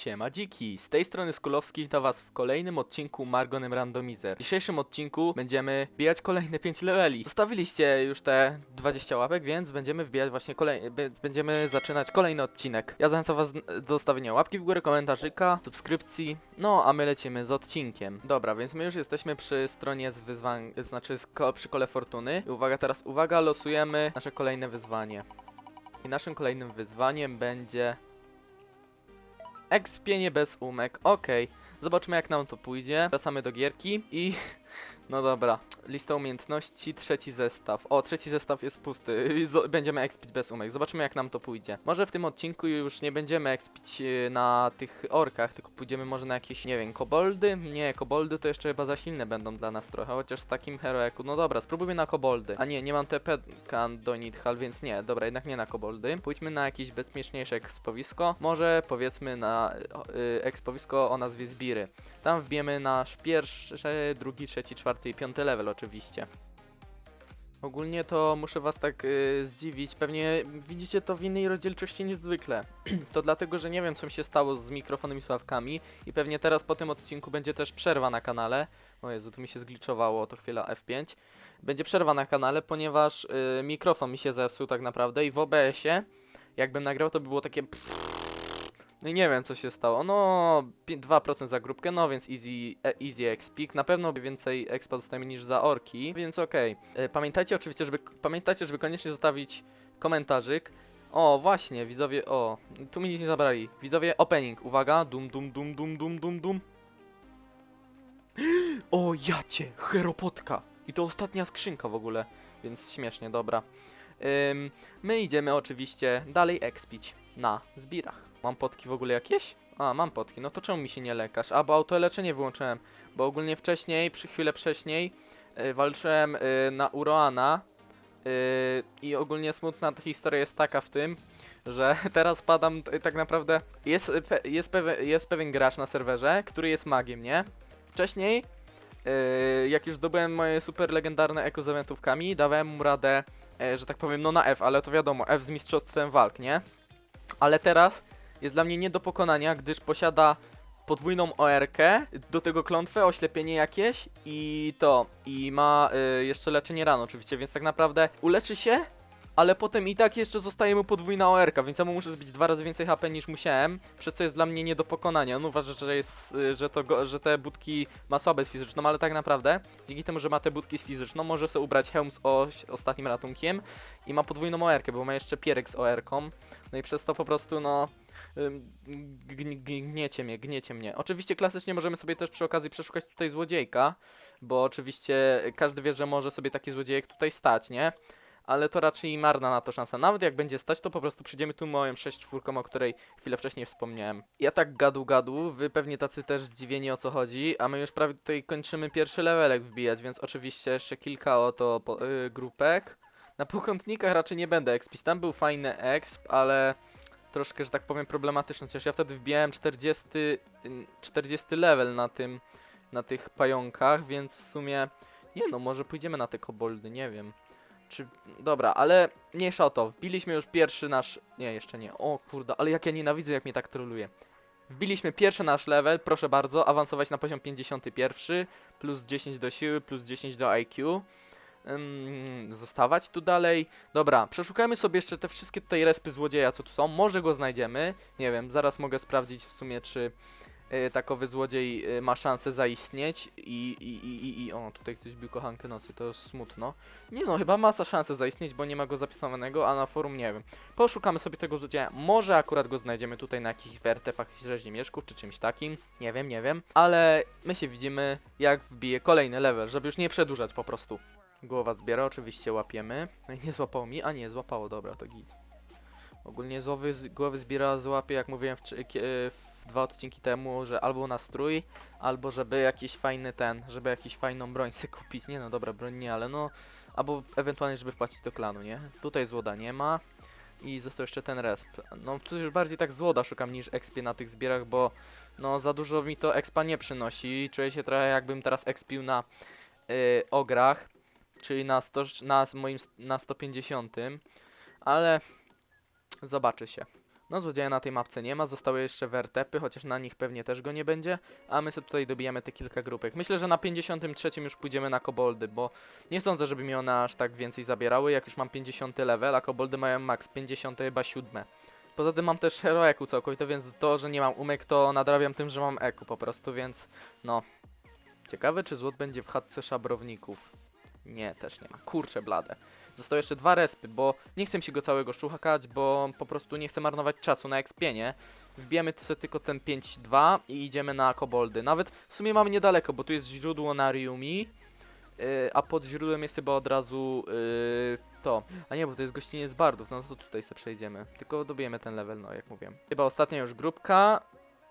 Siema dziki, z tej strony Skulowski witam was w kolejnym odcinku Margonem Randomizer. W dzisiejszym odcinku będziemy wbijać kolejne 5 leveli. Zostawiliście już te 20 łapek, więc będziemy wbijać właśnie kolej... b- będziemy zaczynać kolejny odcinek. Ja zachęcam was do zostawienia łapki w górę, komentarzyka, subskrypcji, no a my lecimy z odcinkiem. Dobra, więc my już jesteśmy przy stronie z wyzwań, znaczy z ko przy kole fortuny. I uwaga, teraz uwaga, losujemy nasze kolejne wyzwanie. I naszym kolejnym wyzwaniem będzie Ekspienie bez umek, okej. Zobaczmy jak nam to pójdzie. Wracamy do gierki i... No dobra, lista umiejętności, trzeci zestaw. O, trzeci zestaw jest pusty. Będziemy expić bez umek. Zobaczymy jak nam to pójdzie. Może w tym odcinku już nie będziemy expić e, na tych orkach, tylko pójdziemy może na jakieś, nie wiem, koboldy? Nie, koboldy to jeszcze chyba za silne będą dla nas trochę, chociaż z takim heroeku. No dobra, spróbujmy na koboldy. A nie, nie mam TP do Nidhal, więc nie. Dobra, jednak nie na koboldy. Pójdźmy na jakieś bezpieczniejsze ekspowisko. Może powiedzmy na y, ekspowisko o nazwie Zbiry. Tam wbijemy nasz pierwszy, drugi, trzeci, czwarty i piąty level oczywiście. Ogólnie to muszę was tak y, zdziwić, pewnie widzicie to w innej rozdzielczości niż zwykle. to dlatego, że nie wiem co mi się stało z mikrofonem i sławkami i pewnie teraz po tym odcinku będzie też przerwa na kanale. O Jezu, tu mi się zgliczowało, to chwila F5. Będzie przerwa na kanale, ponieważ y, mikrofon mi się zepsuł tak naprawdę i w OBS-ie jakbym nagrał to by było takie no i nie wiem co się stało. No, pi- 2% za grupkę, no więc easy, e, easy expik. Na pewno więcej expa dostajemy niż za orki, więc okej. E, Pamiętajcie oczywiście, żeby pamiętajcie, żeby koniecznie zostawić komentarzyk. O, właśnie, widzowie, o, tu mi nic nie zabrali. Widzowie, opening, uwaga, dum dum dum dum dum dum dum. O, jacie, heropotka. I to ostatnia skrzynka w ogóle, więc śmiesznie, dobra. Ym, my idziemy oczywiście dalej expić na zbirach. Mam potki w ogóle jakieś? A, mam potki, no to czemu mi się nie lekasz? A, bo autoleczenie wyłączyłem, bo ogólnie wcześniej, przy chwilę wcześniej y, walczyłem y, na Uroana y, i ogólnie smutna historia jest taka w tym, że teraz padam tak naprawdę, jest, pe, jest, jest pewien gracz na serwerze, który jest magiem, nie? Wcześniej, y, jak już zdobyłem moje super legendarne eko z eventówkami, dawałem mu radę, e, że tak powiem, no na F, ale to wiadomo, F z mistrzostwem walk, nie? Ale teraz jest dla mnie nie do pokonania, gdyż posiada podwójną OR-kę, do tego klątwę, oślepienie jakieś i to, i ma y, jeszcze leczenie ran oczywiście, więc tak naprawdę uleczy się, ale potem i tak jeszcze zostaje mu podwójna OR-ka, więc ja mu muszę zbić dwa razy więcej HP niż musiałem, przez co jest dla mnie nie do pokonania. On uważa, że jest, że, to że te budki ma słabe z fizyczną, ale tak naprawdę dzięki temu, że ma te budki z fizyczną, może sobie ubrać hełm z ostatnim ratunkiem i ma podwójną OR-kę, bo ma jeszcze pierek z OR-ką, no i przez to po prostu no gniecie mnie, gniecie mnie. Oczywiście klasycznie możemy sobie też przy okazji przeszukać tutaj złodziejka, bo oczywiście każdy wie, że może sobie taki złodziejek tutaj stać, nie? Ale to raczej marna na to szansa. Nawet jak będzie stać, to po prostu przyjdziemy tu moją 6 czwórką, o której chwilę wcześniej wspomniałem. Ja tak gadu gadu, wy pewnie tacy też zdziwieni o co chodzi, a my już prawie tutaj kończymy pierwszy levelek wbijać, więc oczywiście jeszcze kilka oto po, y, grupek. Na półkątnikach raczej nie będę expić. Tam był fajny exp, ale troszkę, że tak powiem, problematyczny. Chociaż ja wtedy wbijałem 40, ym, 40 level na tym, na tych pająkach, więc w sumie, nie no, może pójdziemy na te koboldy, nie wiem. Czy, dobra, ale mniejsza o to. Wbiliśmy już pierwszy nasz, nie, jeszcze nie. O kurde, ale jak ja nienawidzę, jak mnie tak troluje. Wbiliśmy pierwszy nasz level, proszę bardzo, awansować na poziom 51, plus 10 do siły, plus 10 do IQ. Ym, zostawać tu dalej. Dobra, przeszukajmy sobie jeszcze te wszystkie tutaj respy złodzieja, co tu są. Może go znajdziemy. Nie wiem, zaraz mogę sprawdzić w sumie, czy takowy złodziej y, ma szansę zaistnieć. I, i, i, i, I o, tutaj ktoś bił kochankę nocy, to jest smutno. Nie no, chyba ma szansę zaistnieć, bo nie ma go zapisanego, a na forum nie wiem. Poszukamy sobie tego złodzieja. Może akurat go znajdziemy tutaj na jakichś wertepach rzeźniemieszków, czy czymś takim. Nie wiem, nie wiem. Ale my się widzimy, jak wbije kolejny level, żeby już nie przedłużać po prostu. Głowa zbiera, oczywiście łapiemy. No i nie złapało mi, a nie, złapało, dobra, to git. Ogólnie z, głowy zbiera złapie, jak mówiłem w, w dwa odcinki temu, że albo na strój, albo żeby jakiś fajny ten, żeby jakiś fajną broń sobie kupić. Nie no, dobra, broń nie, ale no, albo ewentualnie, żeby wpłacić do klanu, nie? Tutaj złoda nie ma. I został jeszcze ten resp. No tu już bardziej tak złoda szukam niż expie na tych zbierach, bo no za dużo mi to expa nie przynosi. Czuję się trochę jakbym teraz expił na y, ograch czyli na, 100, na moim na 150, ale zobaczy się. No, złodzieja na tej mapce nie ma, zostały jeszcze wertepy, chociaż na nich pewnie też go nie będzie, a my sobie tutaj dobijamy te kilka grupek. Myślę, że na 53 już pójdziemy na koboldy, bo nie sądzę, żeby mi one aż tak więcej zabierały, jak już mam 50 level, a koboldy mają max 50 chyba 7. Poza tym mam też hero eku całkowite, więc to, że nie mam umek, to nadrabiam tym, że mam eku po prostu, więc no. Ciekawe, czy złot będzie w chatce szabrowników. Nie, też nie ma. Kurczę blade. Zostały jeszcze dwa respy, bo nie chcę się go całego szukać, bo po prostu nie chcę marnować czasu na expienie. Wbijemy sobie tylko ten 5-2 i idziemy na koboldy. Nawet w sumie mamy niedaleko, bo tu jest źródło na Riumi, yy, a pod źródłem jest chyba od razu yy, to. A nie, bo to jest gościniec bardów, no to tutaj sobie przejdziemy. Tylko dobijemy ten level, no jak mówiłem. Chyba ostatnia już grupka.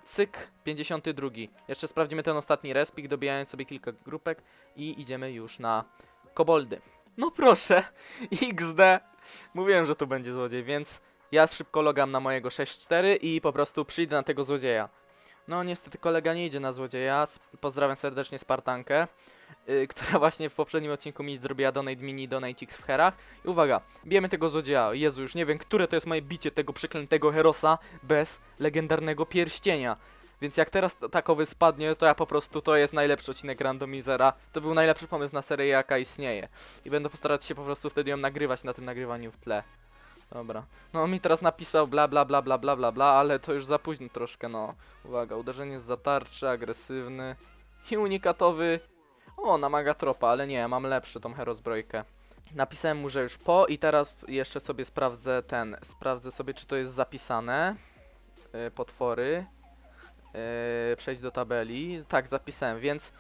Cyk, 52. Jeszcze sprawdzimy ten ostatni respik, dobijając sobie kilka grupek i idziemy już na koboldy. No proszę, XD. Mówiłem, że tu będzie złodziej, więc ja szybko logam na mojego 6-4 i po prostu przyjdę na tego złodzieja. No niestety kolega nie idzie na złodzieja. Pozdrawiam serdecznie Spartankę, yy, która właśnie w poprzednim odcinku mi zrobiła donate mini donate X w herach. I uwaga, bijemy tego złodzieja. Jezu, już nie wiem, które to jest moje bicie tego przeklętego Herosa bez legendarnego pierścienia. Więc jak teraz takowy spadnie, to ja po prostu, to jest najlepszy odcinek Randomizera. To był najlepszy pomysł na serię, jaka istnieje. I będę postarać się po prostu wtedy ją nagrywać na tym nagrywaniu w tle. Dobra. No on mi teraz napisał bla bla bla bla bla bla bla, ale to już za późno troszkę, no. Uwaga, uderzenie z zatarczy, agresywny i unikatowy. O, na Magatropa, ale nie, mam lepszy tą herozbrojkę. Napisałem mu, że już po i teraz jeszcze sobie sprawdzę ten, sprawdzę sobie czy to jest zapisane. Yy, potwory. Yy, przejść do tabeli. Tak, zapisałem, więc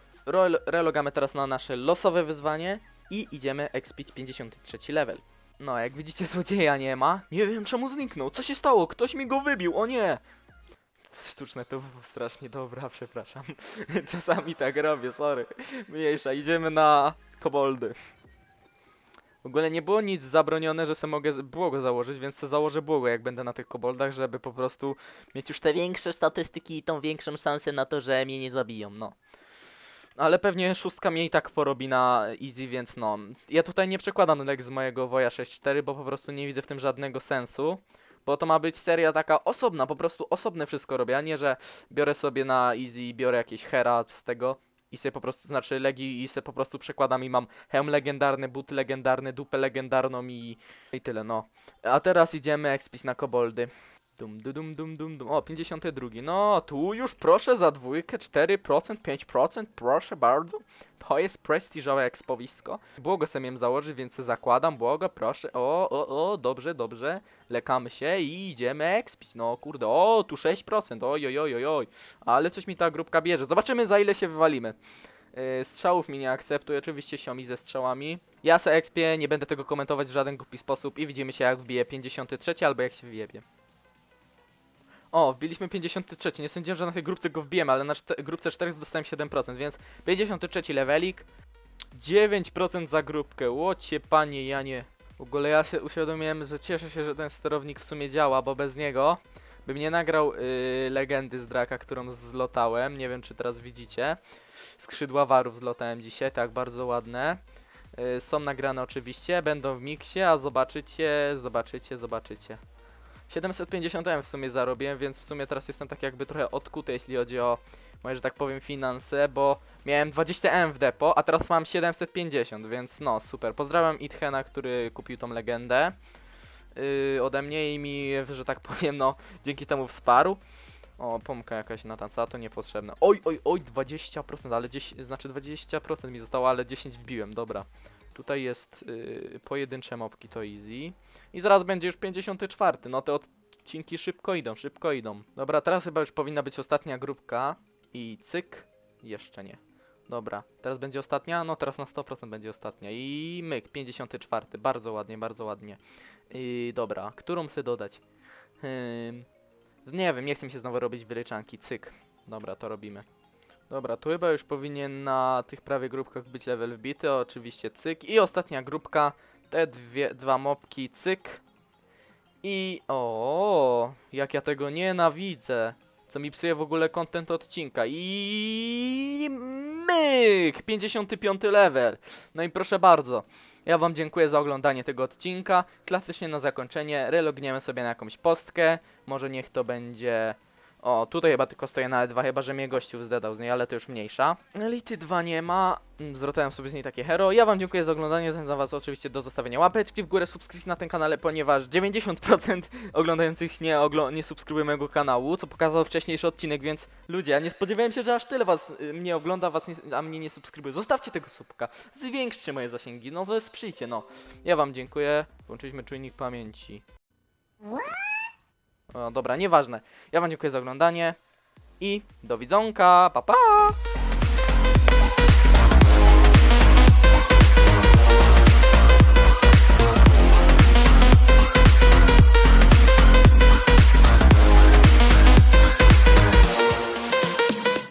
relogamy teraz na nasze losowe wyzwanie i idziemy expić 53 level. No, jak widzicie, złodzieja nie ma. Nie wiem, czemu zniknął. Co się stało? Ktoś mi go wybił, o nie! Sztuczne to było strasznie dobra, przepraszam. Czasami tak robię, sorry. Mniejsza, idziemy na koboldy. W ogóle nie było nic zabronione, że se mogę błogo założyć, więc se założę błogo, jak będę na tych koboldach, żeby po prostu mieć już te większe statystyki i tą większą szansę na to, że mnie nie zabiją, no. Ale pewnie szóstka mnie i tak porobi na easy, więc no. Ja tutaj nie przekładam lek z mojego Woja 6.4, bo po prostu nie widzę w tym żadnego sensu. Bo to ma być seria taka osobna, po prostu osobne wszystko robię, a nie, że biorę sobie na easy, biorę jakieś hera z tego i sobie po prostu, znaczy legi i sobie po prostu przekładam i mam hełm legendarny, but legendarny, dupę legendarną i, i tyle, no. A teraz idziemy expić na koboldy. Dum, dum, dum, dum, dum. O, 52. No, tu już proszę za dwójkę, 4%, 5%, proszę bardzo. To jest prestiżowe ekspowisko. Błogo sobie miałem założyć, więc zakładam, błogo, proszę. O, o, o, dobrze, dobrze. Lekamy się i idziemy expić. No, kurde, o, tu 6%, oj, oj, oj, oj, oj. Ale coś mi ta grupka bierze. Zobaczymy, za ile się wywalimy. Yy, strzałów mi nie akceptuje, oczywiście siomi ze strzałami. Ja se expię, nie będę tego komentować w żaden głupi sposób i widzimy się jak wbije 53 albo jak się wyjebie. O, wbiliśmy 53. Nie sądziłem, że na tej grupce go wbijemy, ale na grupce 4 dostałem 7%, więc 53 levelik. 9% za grupkę. Łocie panie Janie. W ogóle ja się uświadomiłem, że cieszę się, że ten sterownik w sumie działa, bo bez niego bym nie nagrał yy, legendy z draka, którą zlotałem. Nie wiem, czy teraz widzicie. Skrzydła warów zlotałem dzisiaj, tak, bardzo ładne. Yy, są nagrane oczywiście, będą w miksie, a zobaczycie, zobaczycie, zobaczycie. 750 M w sumie zarobiłem, więc w sumie teraz jestem tak jakby trochę odkuty, jeśli chodzi o moje, że tak powiem, finanse, bo miałem 20 M w depo, a teraz mam 750, więc no, super. Pozdrawiam Ithena, który kupił tą legendę yy, ode mnie i mi, że tak powiem, no, dzięki temu wsparł. O, pomka jakaś na tanca, to niepotrzebne. Oj, oj, oj, 20%, ale 10, znaczy 20% mi zostało, ale 10 wbiłem, dobra. Tutaj jest yy, pojedyncze mopki, to easy. I zaraz będzie już 54. No te odcinki szybko idą, szybko idą. Dobra, teraz chyba już powinna być ostatnia grupka. I cyk. Jeszcze nie. Dobra, teraz będzie ostatnia? No teraz na 100% będzie ostatnia. I myk, 54. Bardzo ładnie, bardzo ładnie. I dobra, którą sobie dodać? Nie wiem, nie chcę mi się znowu robić wyleczanki. Cyk. Dobra, to robimy. Dobra, tu chyba już powinien na tych prawie grupkach być level wbity. Oczywiście cyk. I ostatnia grupka. Te dwie, dwa mopki, cyk. I o, jak ja tego nienawidzę. Co mi psuje w ogóle content odcinka. I myk! 55 level. No i proszę bardzo. Ja wam dziękuję za oglądanie tego odcinka. Klasycznie na zakończenie relogniemy sobie na jakąś postkę. Może niech to będzie... O, tutaj chyba tylko stoję na E2, chyba że mnie gościów zdedał z niej, ale to już mniejsza. Elity 2 nie ma. Mm, Zrotałem sobie z niej takie hero. Ja wam dziękuję za oglądanie. Zachęcam was oczywiście do zostawienia łapeczki w górę, subskrypcji na tym kanale, ponieważ 90% oglądających nie, oglo- nie subskrybuje mojego kanału, co pokazał wcześniejszy odcinek, więc ludzie, ja nie spodziewałem się, że aż tyle was y, mnie ogląda, was nie, a mnie nie subskrybuje. Zostawcie tego subka, zwiększcie moje zasięgi, no wesprzyjcie, no. Ja wam dziękuję. Włączyliśmy czujnik pamięci. O, dobra, nieważne. Ja wam dziękuję za oglądanie i do widzonka, pa pa!